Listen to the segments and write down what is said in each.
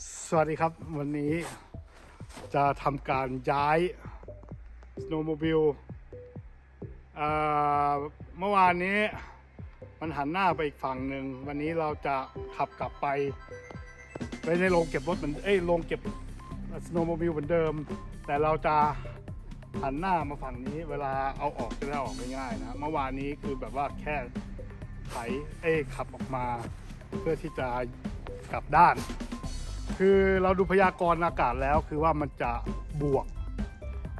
สวัสดีครับวันนี้จะทำการย้าย snowmobile เมื่อวานนี้มันหันหน้าไปอีกฝั่งหนึ่ง วันนี้เราจะขับกลับไป ไปในโรงเก็บรถเหมือนเอ้ยโรงเก็บ snowmobile เหมือนเดิม แต่เราจะหันหน้ามาฝั่งนี้เวลาเอาออกจะได้ออกง่ายๆนะเมื่อวานนี้คือแบบว่าแค่ไถเอ้ขับออกมา เพื่อที่จะกลับด้าน คือเราดูพยากรณ์อากาศแล้วคือว่ามันจะบวก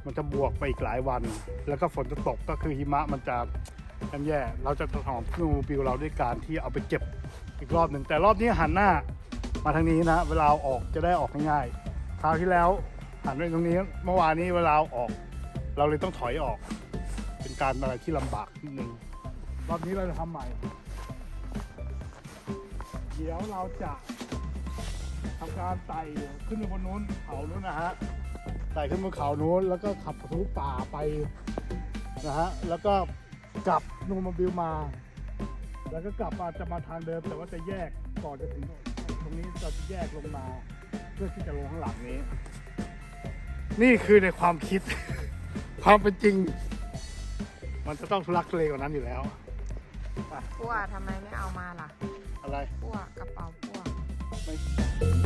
มันจะบวกไปอีกหลายวัน แล้วก็ฝนจะตกก็คือหิมะมันจะย่ำแย่เราจะถนอมเครื่องมือบิวเราด้วยการที่เอาไปเก็บอีกรอบหนึ่งแต่รอบนี้หันหน้ามาทางนี้นะ เวลาออกจะได้ออกง่ายๆคราวที่แล้วหันไปตรงนี้เมื่อวานนี้เวลาออก เราเลยต้องถอยออก เป็นการอะไรที่ลำบากนิดนึงรอบนี้เราจะทำใหม่ เดี๋ยวเราจะ ทำการไต่ขึ้นไปบนนู้นเขานู้นนะฮะไต่ขึ้นบนเขานู้นแล้วก็ขับทะลุป่าไปนะฮะแล้วก็กลับนูมาบิลมา แล้วก็กลับมาจะมาทางเดิม แต่ว่าจะแยกก่อนจะถึงตรงนี้เราจะแยกลงมา เพื่อที่จะลงข้างหลังนี้ นี่คือในความคิด ความเป็นจริง มันจะต้องทุลักทุเลกว่านั้นอยู่แล้วปั้วทำไมไม่เอามาล่ะอะไรปั้วกระเป๋าปั้วไม่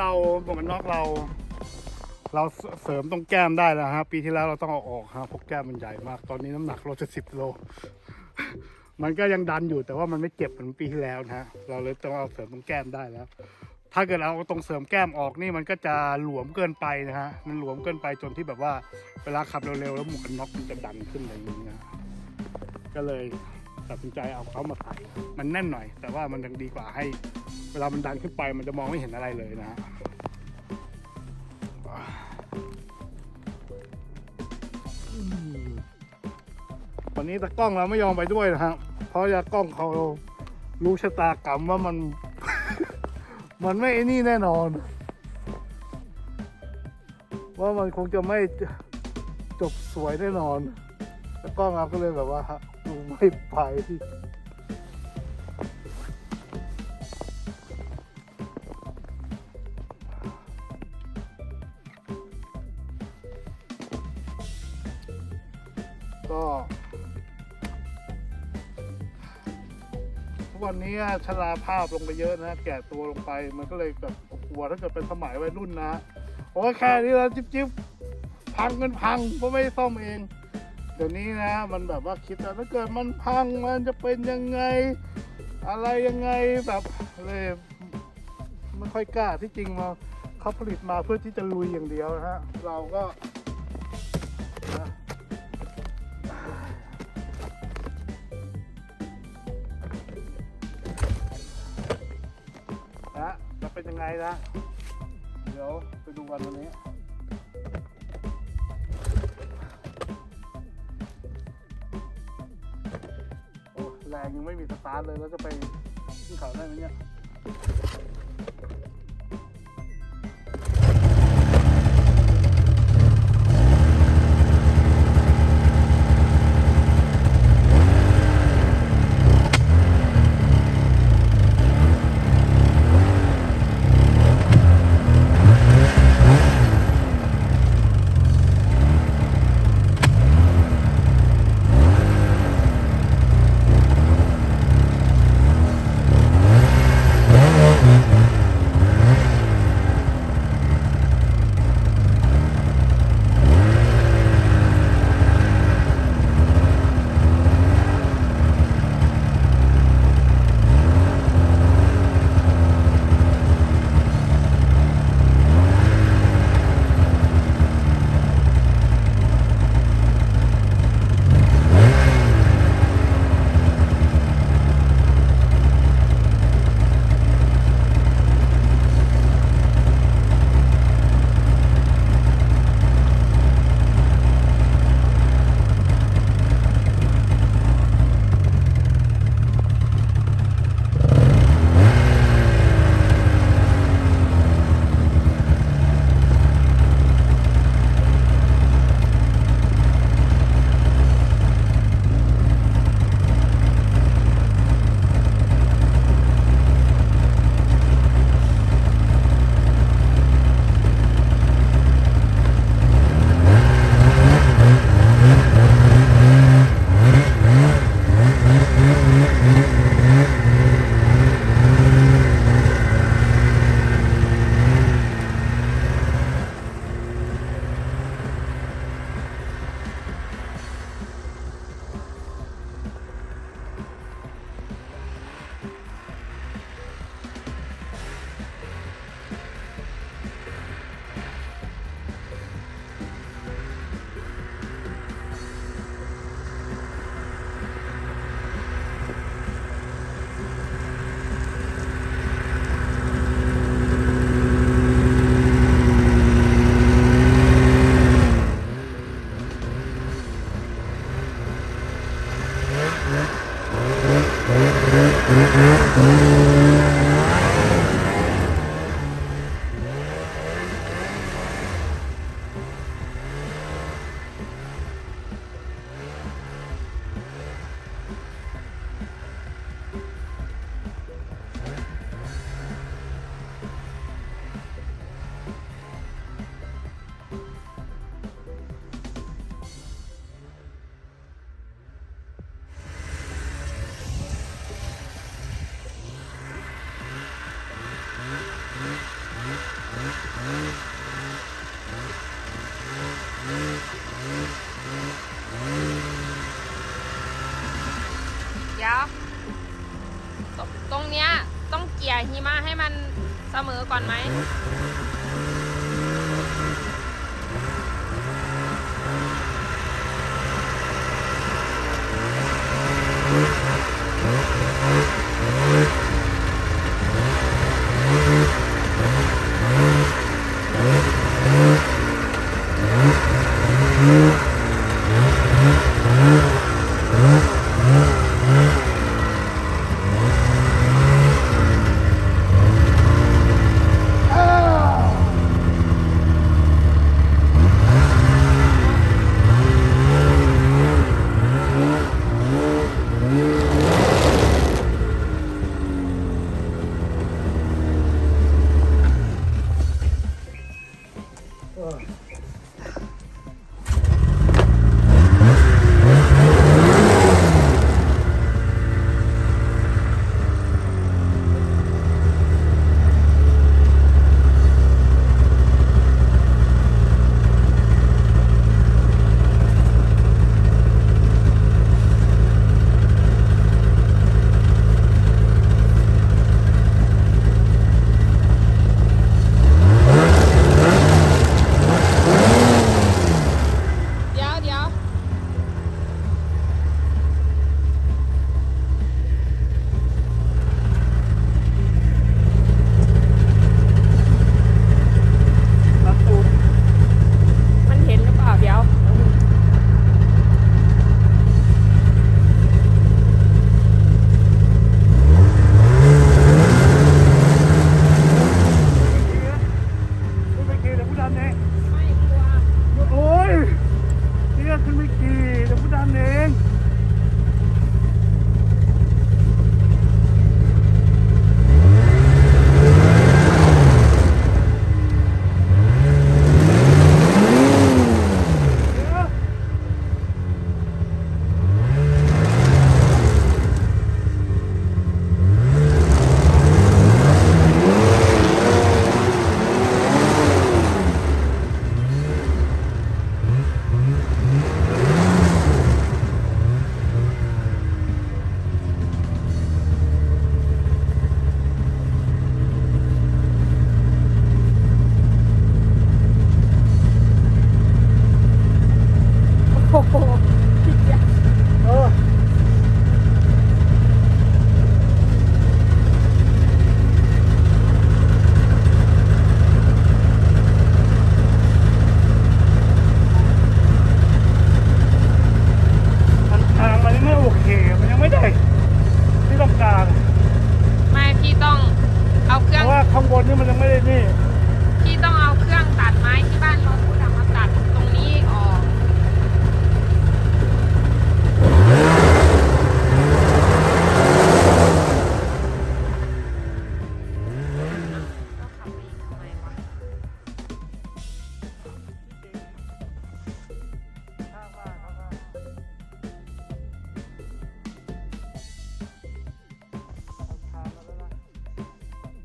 เราหมวกกันน็อกเรา เราเสริมตรงแก้มได้แล้วฮะปีที่แล้วเราต้องเอาออกฮะเพราะแก้มมันใหญ่มาก ตอนนี้น้ำหนักเราจะสิบโล มันก็ยังดันอยู่แต่ว่ามันไม่เจ็บเหมือนปีที่แล้วนะฮะเราเลยต้องเอาเสริมตรงแก้มได้แล้ว ถ้าเกิดเอาตรงเสริมแก้มออกนี่มันก็จะหลวมเกินไปนะฮะมันหลวมเกินไปจนที่แบบว่าเวลาขับเร็วๆแล้วหมวกกันน็อกมันจะดันขึ้นอะไรอย่างเงี้ยนะก็เลยตัดสินใจเอาเขามาใส่มันแน่นหน่อย แต่ว่ามันยังดีกว่าให้ เวลามันดันขึ้นไปมันจะมองไม่เห็นอะไรเลยนะฮะวันนี้ตากล้องเราไม่ยอมไปด้วยนะฮะเพราะยากล้องเขารู้ชะตากรรมว่ามัน มันไม่ไอ้นี่แน่นอน ว่ามันคงจะไม่จบสวยแน่นอนตากล้องเราก็เลยแบบว่าไม่ไป วันนี้ชราภาพลงไปเยอะนะ แก่ตัวลงไปมันก็เลยแบบกลัวถ้าเกิดเป็นสมัยวัยรุ่นนะโอ้ยแค่นี้แล้วจิ๊บจิ๊บพังกันพังเพราะไม่ซ่อมเองเดี๋ยวนี้นะ มันแบบว่าคิดว่าถ้าเกิดมันพังมันจะเป็นยังไง อะไรยังไงแบบเลยไม่ค่อยกล้าที่จริงมาเขาผลิตมาเพื่อที่จะลุยอย่างเดียวนะฮะเราก็ นะ เดี๋ยวไปดูกันวันนี้ โอ้แรงยังไม่มีสตาร์ทเลยแล้วจะไปขึ้นเขาได้ไหมเนี่ย ใหิมะให้มันเสมอก่อนไหม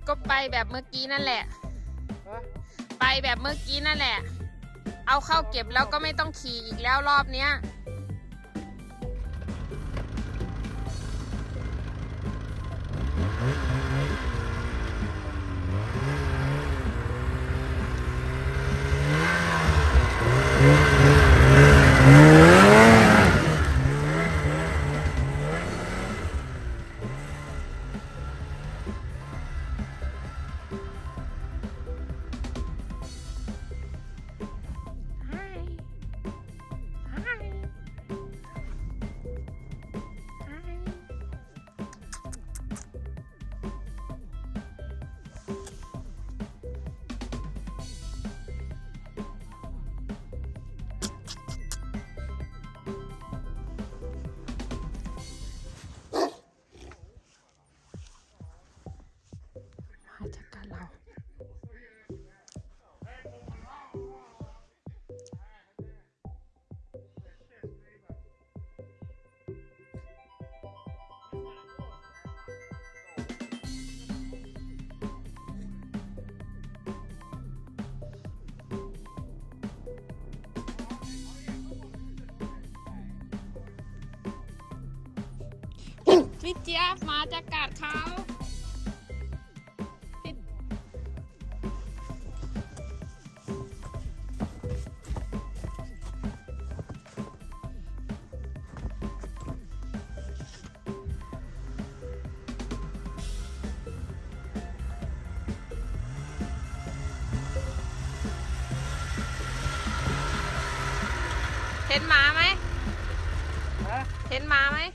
ก็ไปแบบเมื่อกี้นั่นแหละ ไปแบบเมื่อกี้นั่นแหละ เอาเข้าเก็บแล้วก็ไม่ต้องขี่อีกแล้วรอบเนี้ย พี่เจี๊ยบมาจะกัดเขาพี่เห็นหมาไหมฮะเห็นหมาไหมไม่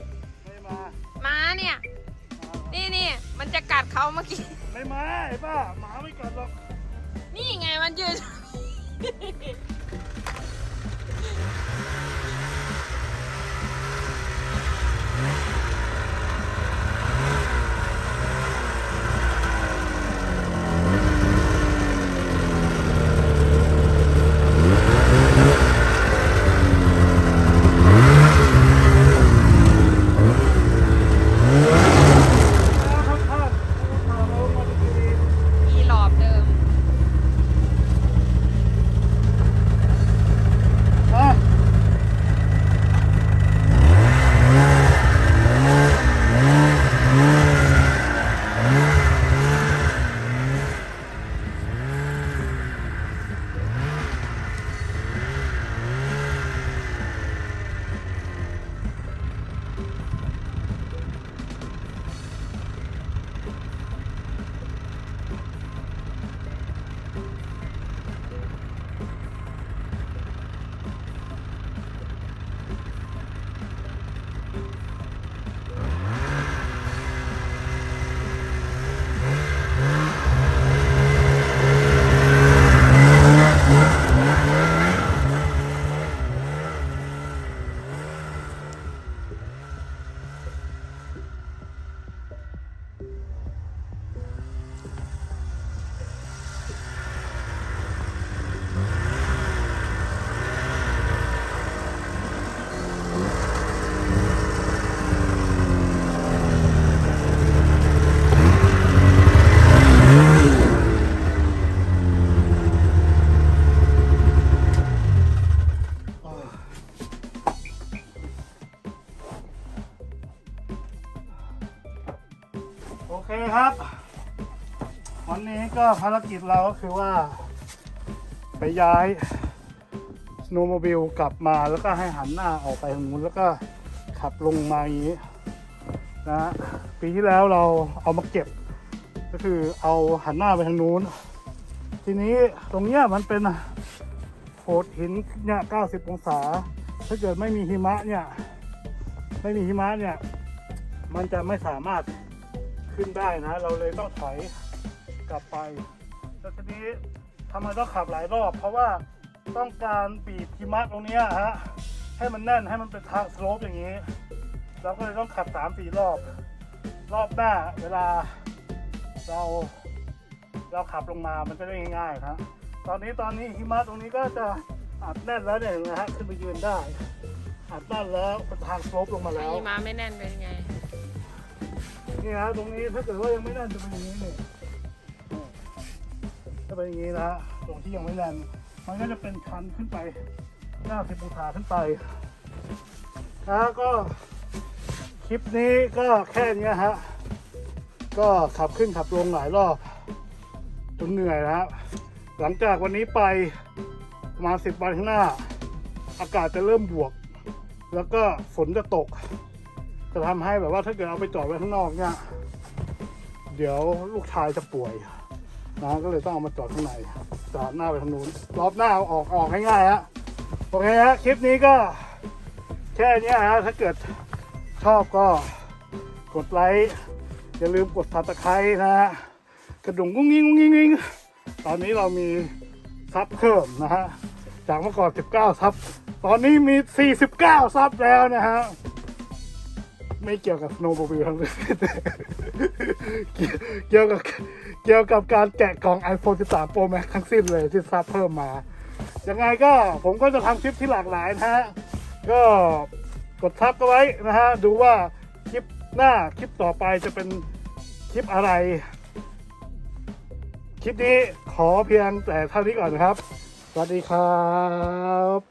กัดเขาเมื่อกี้ ไม่มาไอ้ป้าหมาไม่กัดหรอก นี่ไงมันยืน ภารกิจเราก็คือว่า ไปย้าย snowmobile กลับมาแล้วก็ให้หันหน้าออกไปทางนู้นแล้วก็ขับลงมาอย่างนี้นะฮะปีที่แล้วเราเอามาเก็บ ก็คือเอาหันหน้าไปทางนู้น ทีนี้ตรงเนี้ยมันเป็นโขดหินเนี่ย90 องศา ถ้าเกิดไม่มีหิมะเนี่ยไม่มีหิมะเนี่ย มันจะไม่สามารถขึ้นได้นะ เราเลยต้องถอย กลับไปแล้วทีนี้ทำไมต้องขับหลายรอบ เพราะว่าต้องการบีบหิมะตรงเนี้ยฮะให้มันแน่นให้มันเป็นทางสโลปอย่างนี้เราก็เลยต้องขับสามสี่รอบ รอบหน้าเวลาเราเราขับลงมามันจะได้ง่ายๆครับตอนนี้ตอนนี้หิมะตรงนี้ก็จะอัดแน่นแล้วเนี่ยนะฮะขึ้นไปยืนได้ อัดแน่นแล้วเป็นทางสโลปลงมาแล้วอีหมาไม่แน่นเป็นไงนี่ฮะตรงนี้ถ้าเกิดว่ายังไม่แน่นจะเป็นอย่างนี้นี่นี่ จะเป็นอย่างนี้นะฮะตรงที่ยังไม่แน่นมันก็จะเป็นชันขึ้นไป90องศาขึ้นไปนะก็คลิปนี้ก็แค่นี้ฮะก็ขับขึ้นขับลงหลายรอบจนเหนื่อยนะฮะหลังจากวันนี้ไปประมาณ10วันข้างหน้า อากาศจะเริ่มบวก แล้วก็ฝนจะตก จะทำให้แบบว่าถ้าเกิดเอาไปจอดไว้ข้างนอกเนี่ย เดี๋ยวลูกชายจะป่วย นะก็เลยต้องเอามาจอดข้างในจอดหน้าไปทางนู้นรอบหน้าเอาออกออกง่ายๆฮะโอเคฮะคลิปนี้ก็แค่นี้ฮะถ้าเกิดชอบก็กดไลค์อย่าลืมกดซับสไครต์นะฮะกระดุงกุ้งงิ้งกุ้งงิ้งงิ้งตอนนี้เรามีซับเพิ่มนะฮะจากเมื่อก่อน 19ซับตอนนี้มี 49ซับแล้วนะฮะ ไม่เกี่ยวกับ snowmobile ทั้งสิ้นเกี่ยวเกี่ยวกับเกี่ยวกับการแกะกล่อง iPhone 13 Pro Max ทั้งสิ้นเลยที่ซับเพิ่มมา ยังไงก็ผมก็จะทำคลิปที่หลากหลายนะฮะ ก็กดซับก็ไว้นะฮะ ดูว่าคลิปหน้าคลิปต่อไปจะเป็นคลิปอะไร คลิปนี้ขอเพียงแต่เท่านี้ก่อนครับ สวัสดีครับ